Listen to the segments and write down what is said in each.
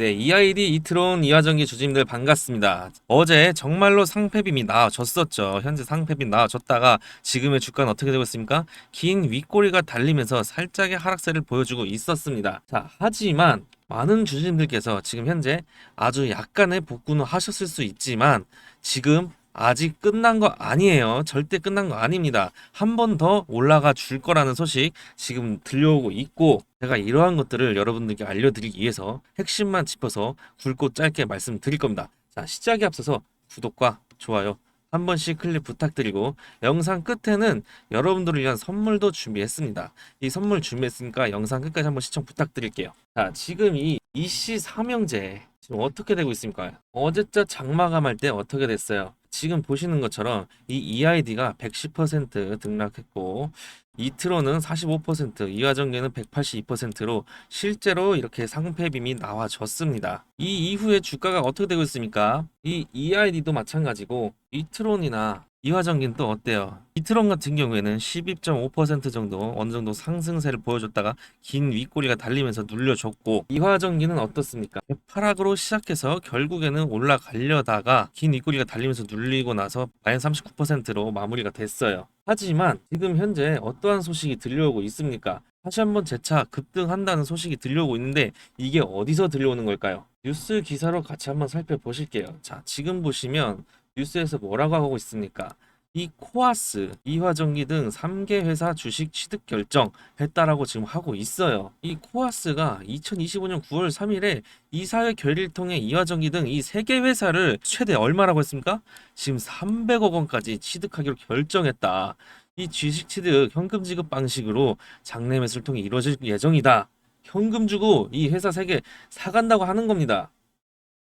네, EID 이트론 이화전기 주주님들 반갑습니다. 어제 정말로 상패빔이 나와줬었죠. 현재 상패빔 나와줬다가 지금의 주가는 어떻게 되고 있습니까? 긴 윗꼬리가 달리면서 살짝의 하락세를 보여주고 있었습니다. 자, 하지만 많은 주주님들께서 지금 현재 아주 약간의 복구는 하셨을 수 있지만 지금 아직 끝난 거 아니에요. 절대 끝난 거 아닙니다. 한 번 더 올라가 줄 거라는 소식 지금 들려오고 있고 제가 이러한 것들을 여러분들께 알려드리기 위해서 핵심만 짚어서 굵고 짧게 말씀드릴 겁니다. 자, 시작에 앞서서 구독과 좋아요 한 번씩 클릭 부탁드리고 영상 끝에는 여러분들을 위한 선물도 준비했습니다. 이 선물 준비했으니까 영상 끝까지 한번 시청 부탁드릴게요. 자, 지금 이 이씨 삼형제 지금 어떻게 되고 있습니까? 어제자 장마감할 때 어떻게 됐어요? 지금 보시는 것처럼 이 EID가 110% 등락했고 이트로는 45%, 이화전기는 182%로 실제로 이렇게 상패빔이 나와졌습니다. 이 이후에 주가가 어떻게 되고 있습니까? 이 EID도 마찬가지고 이트론이나 이화전기는 또 어때요? 이트론 같은 경우에는 12.5% 정도 어느 정도 상승세를 보여줬다가 긴 윗꼬리가 달리면서 눌려줬고 이화전기는 어떻습니까? 하락으로 시작해서 결국에는 올라가려다가 긴 윗꼬리가 달리면서 눌리고 나서 마이너스 39%로 마무리가 됐어요. 하지만 지금 현재 어떠한 소식이 들려오고 있습니까? 다시 한번 재차 급등한다는 소식이 들려오고 있는데 이게 어디서 들려오는 걸까요? 뉴스 기사로 같이 한번 살펴보실게요. 자, 지금 보시면 뉴스에서 뭐라고 하고 있습니까? 이 코아스, 이화전기 등 3개 회사 주식 취득 결정했다라고 지금 하고 있어요. 이 코아스가 2025년 9월 3일에 이사회 결의를 통해 이화전기 등 이 3개 회사를 최대 얼마라고 했습니까? 지금 300억 원까지 취득하기로 결정했다. 이 주식 취득 현금 지급 방식으로 장내 매수를 통해 이루어질 예정이다. 현금 주고 이 회사 3개 사간다고 하는 겁니다.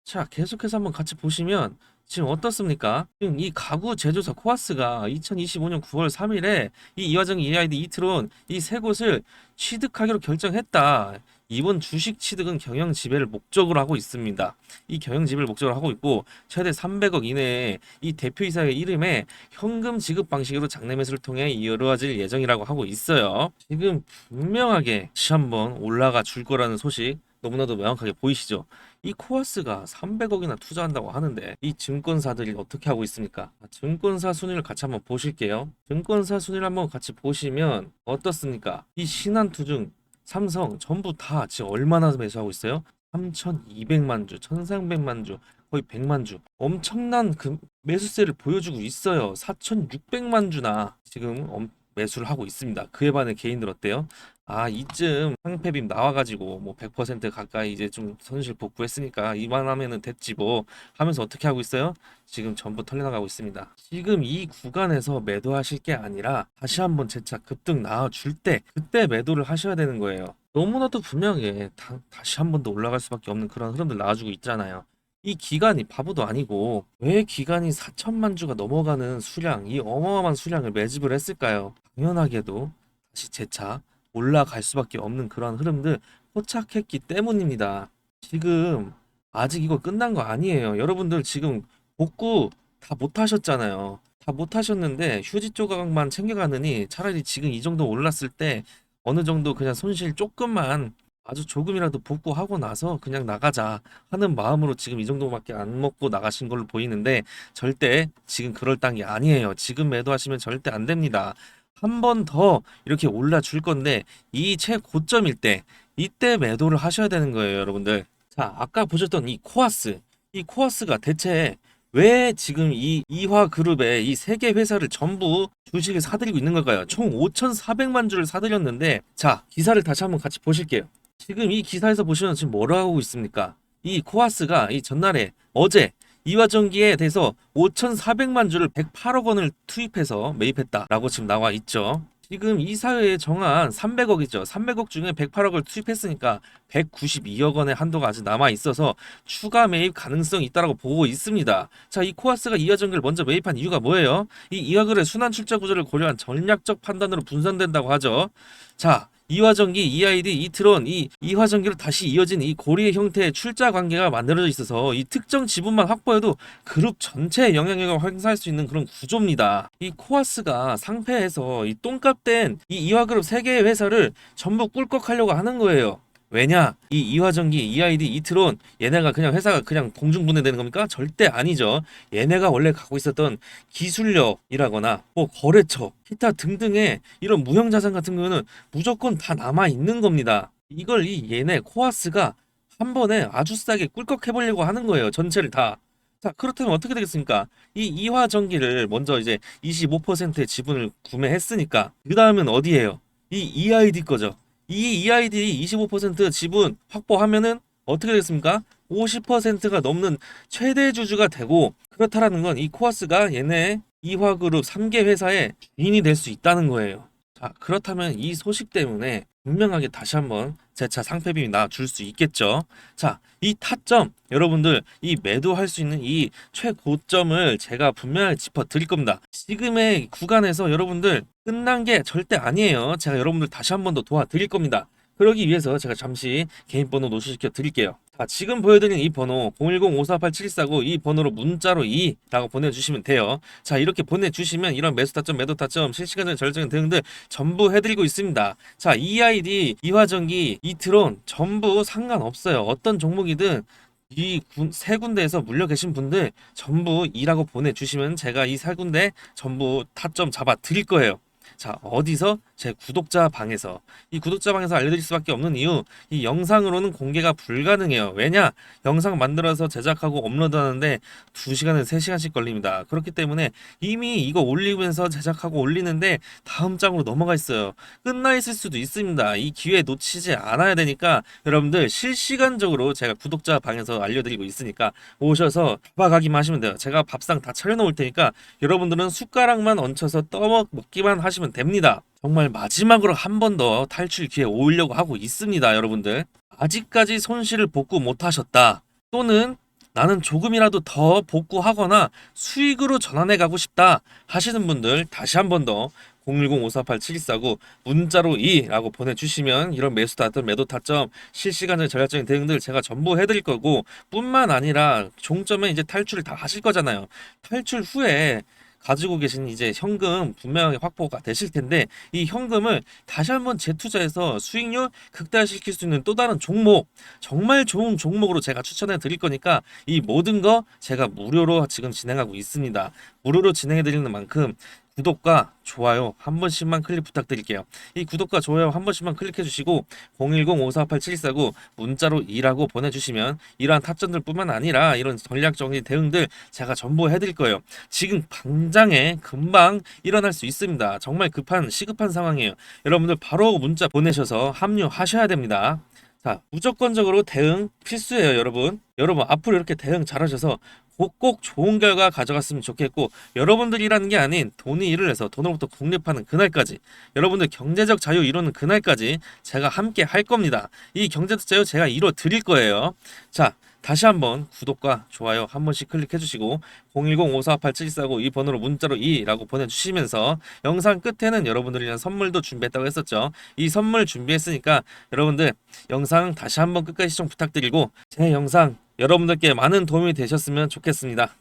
자, 계속해서 한번 같이 보시면 지금 어떻습니까? 지금 이 가구 제조사 코아스가 2025년 9월 3일에 이 이화정 EID 이트론 이 세 곳을 취득하기로 결정했다. 이번 주식 취득은 경영 지배를 목적으로 하고 있습니다. 이 경영 지배를 목적으로 하고 있고 최대 300억 이내에 이 대표이사의 이름에 현금 지급 방식으로 장내 매수를 통해 이루어질 예정이라고 하고 있어요. 지금 분명하게 다시 한번 올라가 줄 거라는 소식 너무나도 명확하게 보이시죠? 이 코아스가 300억이나 투자한다고 하는데 이 증권사들이 어떻게 하고 있습니까? 증권사 순위를 같이 한번 보실게요. 증권사 순위를 한번 같이 보시면 어떻습니까? 이 신한투중, 삼성 전부 다 지금 얼마나 매수하고 있어요? 3,200만 주, 1,300만 주, 거의 100만 주. 엄청난 그 매수세를 보여주고 있어요. 4,600만 주나 지금 엄- 매수를 하고 있습니다. 그에 반해 개인들 어때요? 아, 이쯤 상패빔 나와가지고 뭐 100% 가까이 이제 좀 손실 복구했으니까 이만하면은 됐지 뭐 하면서 어떻게 하고 있어요? 지금 전부 털려나가고 있습니다. 지금 이 구간에서 매도하실 게 아니라 다시 한번 재차 급등 나와줄 때 그때 매도를 하셔야 되는 거예요. 너무나도 분명해. 다, 다시 한 번 더 올라갈 수밖에 없는 그런 흐름들 나와주고 있잖아요. 이 기간이 바보도 아니고 왜 기간이 4천만 주가 넘어가는 수량, 이 어마어마한 수량을 매집을 했을까요? 당연하게도 다시 재차 올라갈 수밖에 없는 그런 흐름들 포착했기 때문입니다. 지금 아직 이거 끝난 거 아니에요. 여러분들 지금 복구 다 못하셨잖아요. 다 못하셨는데 휴지 조각만 챙겨가느니 차라리 지금 이 정도 올랐을 때 어느 정도 그냥 손실 조금만 아주 조금이라도 복구하고 나서 그냥 나가자 하는 마음으로 지금 이 정도밖에 안 먹고 나가신 걸로 보이는데 절대 지금 그럴 단계 아니에요. 지금 매도하시면 절대 안 됩니다. 한 번 더 이렇게 올라줄 건데 이 최고점일 때 이때 매도를 하셔야 되는 거예요, 여러분들. 자, 아까 보셨던 이 코아스, 이 코아스가 대체 왜 지금 이 이화 그룹의 이 세 개 회사를 전부 주식을 사들이고 있는 걸까요? 총 5,400만 주를 사들였는데 자, 기사를 다시 한번 같이 보실게요. 지금 이 기사에서 보시면 지금 뭐라고 하고 있습니까? 이 코아스가 이 전날에 어제 이화전기에 대해서 5,400만 주를 108억 원을 투입해서 매입했다라고 지금 나와 있죠. 지금 이사회에 정한 300억이죠. 300억 중에 108억을 투입했으니까 192억 원의 한도가 아직 남아 있어서 추가 매입 가능성이 있다라고 보고 있습니다. 자, 이 코아스가 이화전기를 먼저 매입한 이유가 뭐예요? 이 이화그룹의 순환 출자 구조를 고려한 전략적 판단으로 분산된다고 하죠. 자, 이화전기, EID, 이트론, 이 이화전기로 다시 이어진 이 고리의 형태의 출자 관계가 만들어져 있어서 이 특정 지분만 확보해도 그룹 전체에 영향력을 행사할 수 있는 그런 구조입니다. 이 코아스가 상패해서 이 똥값된 이 이화그룹 세 개의 회사를 전부 꿀꺽하려고 하는 거예요. 왜냐? 이 이화전기, EID, 이트론 얘네가 그냥 회사가 그냥 공중분해되는 겁니까? 절대 아니죠. 얘네가 원래 갖고 있었던 기술력이라거나 뭐 거래처, 기타 등등의 이런 무형자산 같은 경우는 무조건 다 남아 있는 겁니다. 이걸 이 얘네 코아스가 한 번에 아주 싸게 꿀꺽 해보려고 하는 거예요. 전체를 다. 자, 그렇다면 어떻게 되겠습니까? 이 이화전기를 먼저 이제 25%의 지분을 구매했으니까 그 다음은 어디예요? 이 EID 거죠. 이 EID 25% 지분 확보하면은 어떻게 되겠습니까? 50%가 넘는 최대 주주가 되고 그렇다라는 건 이 코아스가 얘네 이화그룹 3개 회사의 주인이 될 수 있다는 거예요. 자, 그렇다면 이 소식 때문에 분명하게 다시 한번 재차 상패빔이 나 줄 수 있겠죠. 자, 이 타점 여러분들 이 매도할 수 있는 이 최고점을 제가 분명하게 짚어 드릴 겁니다. 지금의 구간에서 여러분들 끝난 게 절대 아니에요. 제가 여러분들 다시 한 번 더 도와드릴 겁니다. 그러기 위해서 제가 잠시 개인 번호 노출시켜 드릴게요. 자, 지금 보여드린 이 번호 010-5487-749 이 번호로 문자로 2라고 보내주시면 돼요. 자 이렇게 보내주시면 이런 매수 타점, 매도 타점, 실시간적 결정 등등 전부 해드리고 있습니다. 자 EID, 이화전기, 이트론 전부 상관없어요. 어떤 종목이든 이세 군데에서 물려 계신 분들 전부 2라고 보내주시면 제가 이 세 군데 전부 타점 잡아 드릴 거예요. 자, 어디서? 제 구독자 방에서. 이 구독자 방에서 알려드릴 수밖에 없는 이유, 이 영상으로는 공개가 불가능해요. 왜냐? 영상 만들어서 제작하고 업로드하는데 2시간에서 3시간씩 걸립니다. 그렇기 때문에 이미 이거 올리면서 제작하고 올리는데 다음 장으로 넘어가 있어요. 끝나 있을 수도 있습니다. 이 기회 놓치지 않아야 되니까 여러분들 실시간적으로 제가 구독자 방에서 알려드리고 있으니까 오셔서 봐가기만 하시면 돼요. 제가 밥상 다 차려놓을 테니까 여러분들은 숟가락만 얹혀서 떠먹 먹기만 하시면 됩니다. 정말 마지막으로 한 번 더 탈출 기회 오려고 하고 있습니다, 여러분들. 아직까지 손실을 복구 못 하셨다. 또는 나는 조금이라도 더 복구하거나 수익으로 전환해 가고 싶다 하시는 분들 다시 한 번 더 010-548-7249 문자로 2라고 보내주시면 이런 매수 타점, 매도 타점, 실시간적 전략적인 대응들 제가 전부 해드릴 거고 뿐만 아니라 종점에 이제 탈출을 다 하실 거잖아요. 탈출 후에 가지고 계신 이제 현금 분명하게 확보가 되실 텐데 이 현금을 다시 한번 재투자해서 수익률 극대화시킬 수 있는 또 다른 종목 정말 좋은 종목으로 제가 추천해 드릴 거니까 이 모든 거 제가 무료로 지금 진행하고 있습니다. 무료로 진행해 드리는 만큼 구독과 좋아요 한 번씩만 클릭 부탁드릴게요. 이 구독과 좋아요 한 번씩만 클릭해 주시고 010-548-7249 문자로 2라고 보내주시면 이러한 타점들뿐만 아니라 이런 전략적인 대응들 제가 전부 해드릴 거예요. 지금 당장에 금방 일어날 수 있습니다. 정말 급한 시급한 상황이에요. 여러분들 바로 문자 보내셔서 합류하셔야 됩니다. 자, 무조건적으로 대응 필수예요, 여러분. 여러분, 앞으로 이렇게 대응 잘하셔서 꼭, 꼭 좋은 결과 가져갔으면 좋겠고, 여러분들이라는 게 아닌 돈이 일을 해서 돈으로부터 독립하는 그날까지, 여러분들 경제적 자유 이루는 그날까지 제가 함께 할 겁니다. 이 경제적 자유 제가 이뤄 드릴 거예요. 자, 다시 한번 구독과 좋아요 한 번씩 클릭해 주시고 010-5487-749 이 번호로 문자로 2라고 보내주시면서 영상 끝에는 여러분들이 위한 선물도 준비했다고 했었죠. 이 선물 준비했으니까 여러분들 영상 다시 한번 끝까지 시청 부탁드리고 제 영상 여러분들께 많은 도움이 되셨으면 좋겠습니다.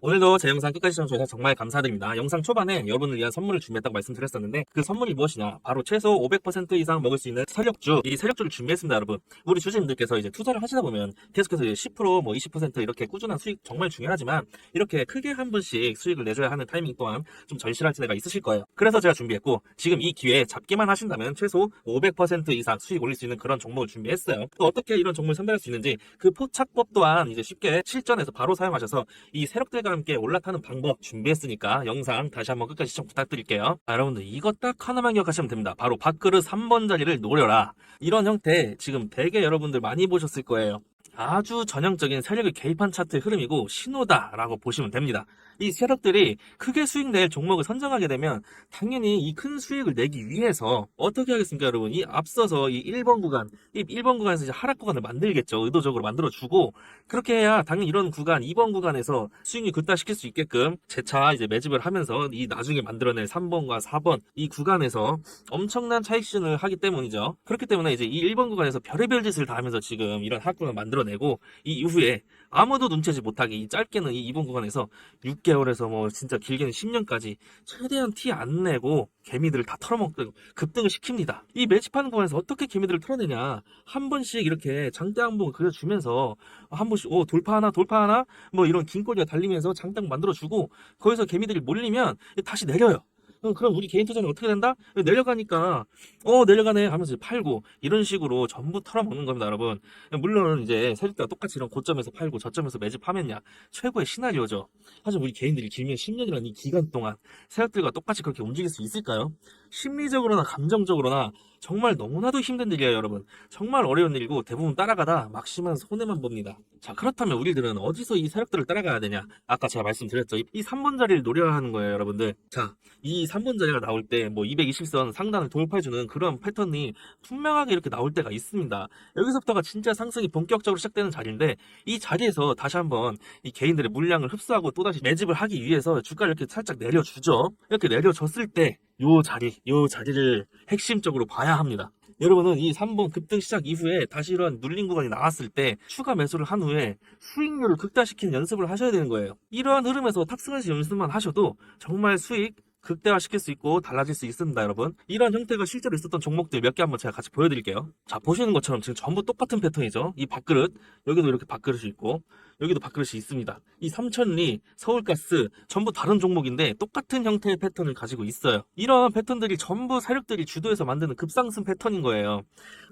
오늘도 제 영상 끝까지 시청해주셔서 정말 감사드립니다. 영상 초반에 여러분을 위한 선물을 준비했다고 말씀드렸었는데 그 선물이 무엇이냐? 바로 최소 500% 이상 먹을 수 있는 세력주 이 세력주를 준비했습니다, 여러분. 우리 주주님들께서 이제 투자를 하시다 보면 계속해서 이제 10%뭐 20% 이렇게 꾸준한 수익 정말 중요하지만 이렇게 크게 한 번씩 수익을 내줘야 하는 타이밍 또한 좀 절실할 때가 있으실 거예요. 그래서 제가 준비했고 지금 이 기회에 잡기만 하신다면 최소 500% 이상 수익 올릴 수 있는 그런 종목을 준비했어요. 또 어떻게 이런 종목을 선별할 수 있는지 그 포착법 또한 이제 쉽게 실전에서 바로 사용하셔서 이 세력들과 함께 올라타는 방법 준비했으니까 영상 다시 한번 끝까지 시청 부탁드릴게요. 아, 여러분들 이거 딱 하나만 기억하시면 됩니다. 바로 밥그릇 3번 자리를 노려라. 이런 형태 지금 되게 여러분들 많이 보셨을 거예요. 아주 전형적인 세력을 개입한 차트의 흐름이고 신호다라고 보시면 됩니다. 이 세력들이 크게 수익 낼 종목을 선정하게 되면 당연히 이 큰 수익을 내기 위해서 어떻게 하겠습니까, 여러분? 이 앞서서 이 1번 구간, 이 1번 구간에서 이제 하락 구간을 만들겠죠. 의도적으로 만들어 주고 그렇게 해야 당연히 이런 구간, 2번 구간에서 수익률 극다시킬 수 있게끔 재차 이제 매집을 하면서 이 나중에 만들어낼 3번과 4번 이 구간에서 엄청난 차익 실현을 하기 때문이죠. 그렇기 때문에 이제 이 1번 구간에서 별의별 짓을 다 하면서 지금 이런 하락구간을 만들어내 만들어내고 이 이후에 아무도 눈치채지 못하게 이 짧게는 이 이번 구간에서 6개월에서 뭐 진짜 길게는 10년까지 최대한 티 안 내고 개미들을 다 털어먹고 급등을 시킵니다. 이 매집하는 구간에서 어떻게 개미들을 털어내냐 한 번씩 이렇게 장대 한번 그려주면서 한 번씩 오 돌파 하나 돌파 하나 뭐 이런 긴 꼬리가 달리면서 장대 만들어주고 거기서 개미들이 몰리면 다시 내려요. 어, 그럼 우리 개인 투자는 어떻게 된다? 내려가니까 어 내려가네 하면서 팔고 이런 식으로 전부 털어먹는 겁니다 여러분 물론 이제 세력대가 똑같이 이런 고점에서 팔고 저점에서 매집하면야 최고의 시나리오죠 하지만 우리 개인들이 길면 10년이라는 이 기간 동안 세력들과 똑같이 그렇게 움직일 수 있을까요? 심리적으로나 감정적으로나 정말 너무나도 힘든 일이에요 여러분. 정말 어려운 일이고 대부분 따라가다 막심한 손해만 봅니다. 자 그렇다면 우리들은 어디서 이 세력들을 따라가야 되냐? 아까 제가 말씀드렸죠. 이, 이 3번 자리를 노려야 하는 거예요 여러분들. 자 이 3번 자리가 나올 때 뭐 220선 상단을 돌파해주는 그런 패턴이 분명하게 이렇게 나올 때가 있습니다. 여기서부터가 진짜 상승이 본격적으로 시작되는 자리인데 이 자리에서 다시 한번 이 개인들의 물량을 흡수하고 또다시 매집을 하기 위해서 주가를 이렇게 살짝 내려주죠. 이렇게 내려줬을 때 요 자리, 요 자리를 핵심적으로 봐야 합니다. 여러분은 이 3번 급등 시작 이후에 다시 이런 눌린 구간이 나왔을 때 추가 매수를 한 후에 수익률을 극대화시키는 연습을 하셔야 되는 거예요. 이러한 흐름에서 탑승하시 연습만 하셔도 정말 수익 극대화시킬 수 있고 달라질 수 있습니다 여러분 이러한 형태가 실제로 있었던 종목들 몇 개 한번 제가 같이 보여드릴게요 자 보시는 것처럼 지금 전부 똑같은 패턴이죠 이 밥그릇 여기도 이렇게 밥그릇이 있고 여기도 밥그릇이 있습니다. 이 삼천리 서울가스 전부 다른 종목인데 똑같은 형태의 패턴을 가지고 있어요. 이러한 패턴들이 전부 세력들이 주도해서 만드는 급상승 패턴인 거예요.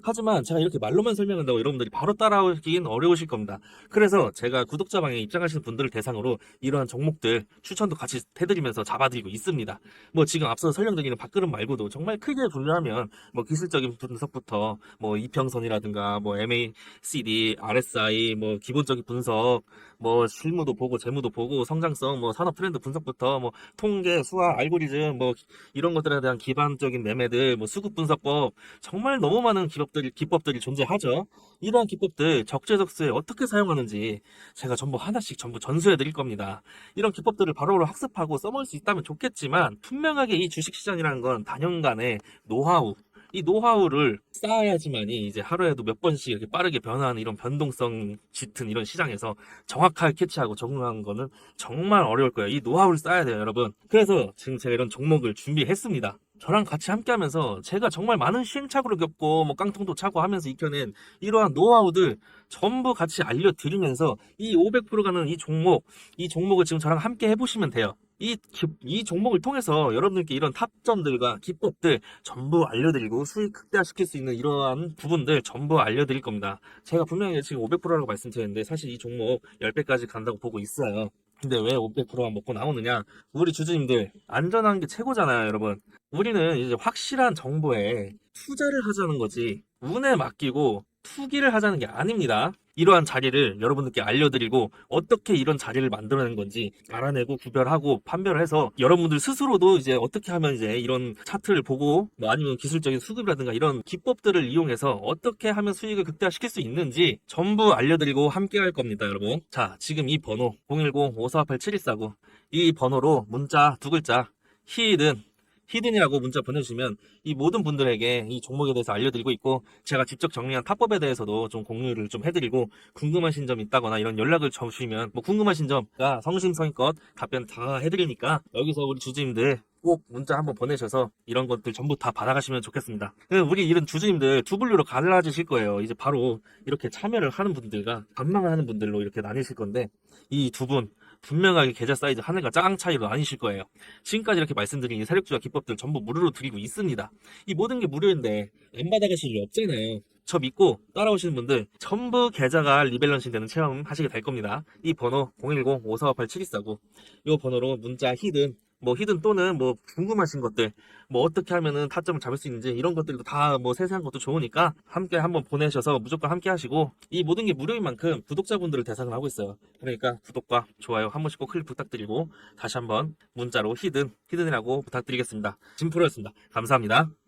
하지만 제가 이렇게 말로만 설명한다고 여러분들이 바로 따라오기는 어려우실 겁니다. 그래서 제가 구독자방에 입장하시는 분들을 대상으로 이러한 종목들 추천도 같이 해드리면서 잡아드리고 있습니다. 뭐 지금 앞서 설명드리는 밥그릇 말고도 정말 크게 분류하면 뭐 기술적인 분석부터 뭐 이평선이라든가 뭐 MACD, RSI 뭐 기본적인 분석 뭐 실무도 보고 재무도 보고 성장성 뭐 산업 트렌드 분석부터 뭐 통계, 수학, 알고리즘 뭐 이런 것들에 대한 기반적인 매매들 뭐 수급 분석법 정말 너무 많은 기법들이 기법들이 존재하죠. 이러한 기법들 적재적소에 어떻게 사용하는지 제가 전부 하나씩 전부 전수해 드릴 겁니다. 이런 기법들을 바로바로 학습하고 써먹을 수 있다면 좋겠지만 분명하게 이 주식시장이라는 건 단연간의 노하우 이 노하우를 쌓아야지만이 이제 하루에도 몇 번씩 이렇게 빠르게 변화하는 이런 변동성 짙은 이런 시장에서 정확하게 캐치하고 적응하는 거는 정말 어려울 거예요. 이 노하우를 쌓아야 돼요, 여러분. 그래서 지금 제가 이런 종목을 준비했습니다. 저랑 같이 함께 하면서 제가 정말 많은 시행착오를 겪고 뭐 깡통도 차고 하면서 익혀낸 이러한 노하우들 전부 같이 알려드리면서 이 500% 가는 이 종목, 이 종목을 지금 저랑 함께 해보시면 돼요. 이, 기- 이 종목을 통해서 여러분들께 이런 탑점들과 기법들 전부 알려드리고 수익 극대화시킬 수 있는 이러한 부분들 전부 알려드릴 겁니다. 제가 분명히 지금 500%라고 말씀드렸는데 사실 이 종목 10배까지 간다고 보고 있어요. 근데 왜 500%만 먹고 나오느냐? 우리 주주님들 안전한 게 최고잖아요, 여러분. 우리는 이제 확실한 정보에 투자를 하자는 거지 운에 맡기고 투기를 하자는 게 아닙니다. 이러한 자리를 여러분들께 알려드리고 어떻게 이런 자리를 만들어낸 건지 알아내고 구별하고 판별을 해서 여러분들 스스로도 이제 어떻게 하면 이제 이런 차트를 보고 뭐 아니면 기술적인 수급이라든가 이런 기법들을 이용해서 어떻게 하면 수익을 극대화시킬 수 있는지 전부 알려드리고 함께 할 겁니다 여러분 자 지금 이 번호 010-5488-7149 이 번호로 문자 두 글자 히든 히든이라고 문자 보내주시면 이 모든 분들에게 이 종목에 대해서 알려드리고 있고 제가 직접 정리한 탑법에 대해서도 좀 공유를 좀 해드리고 궁금하신 점 있다거나 이런 연락을 주시면 뭐 궁금하신 점가 성심성의껏 답변 다 해드리니까 여기서 우리 주주님들 꼭 문자 한번 보내셔서 이런 것들 전부 다 받아가시면 좋겠습니다. 그 우리 이런 주주님들 두 분류로 갈라지실 거예요. 이제 바로 이렇게 참여를 하는 분들과 반망을 하는 분들로 이렇게 나뉘실 건데 이 두 분 분명하게 계좌 사이즈 하늘과 짱 차이로 나뉘실 거예요. 지금까지 이렇게 말씀드린 이 세력주와 기법들 전부 무료로 드리고 있습니다. 이 모든 게 무료인데 안 받아가실 일 없잖아요. 저 믿고 따라오시는 분들 전부 계좌가 리밸런싱 되는 체험 하시게 될 겁니다. 이 번호 010-5458-7249 이 번호로 문자 히든 뭐 히든 또는 뭐 궁금하신 것들 뭐 어떻게 하면은 타점을 잡을 수 있는지 이런 것들도 다 뭐 세세한 것도 좋으니까 함께 한번 보내셔서 무조건 함께 하시고 이 모든 게 무료인 만큼 구독자분들을 대상으로 하고 있어요. 그러니까 구독과 좋아요 한 번씩 꼭 클릭 부탁드리고 다시 한번 문자로 히든 히든이라고 부탁드리겠습니다. 진프로였습니다. 감사합니다.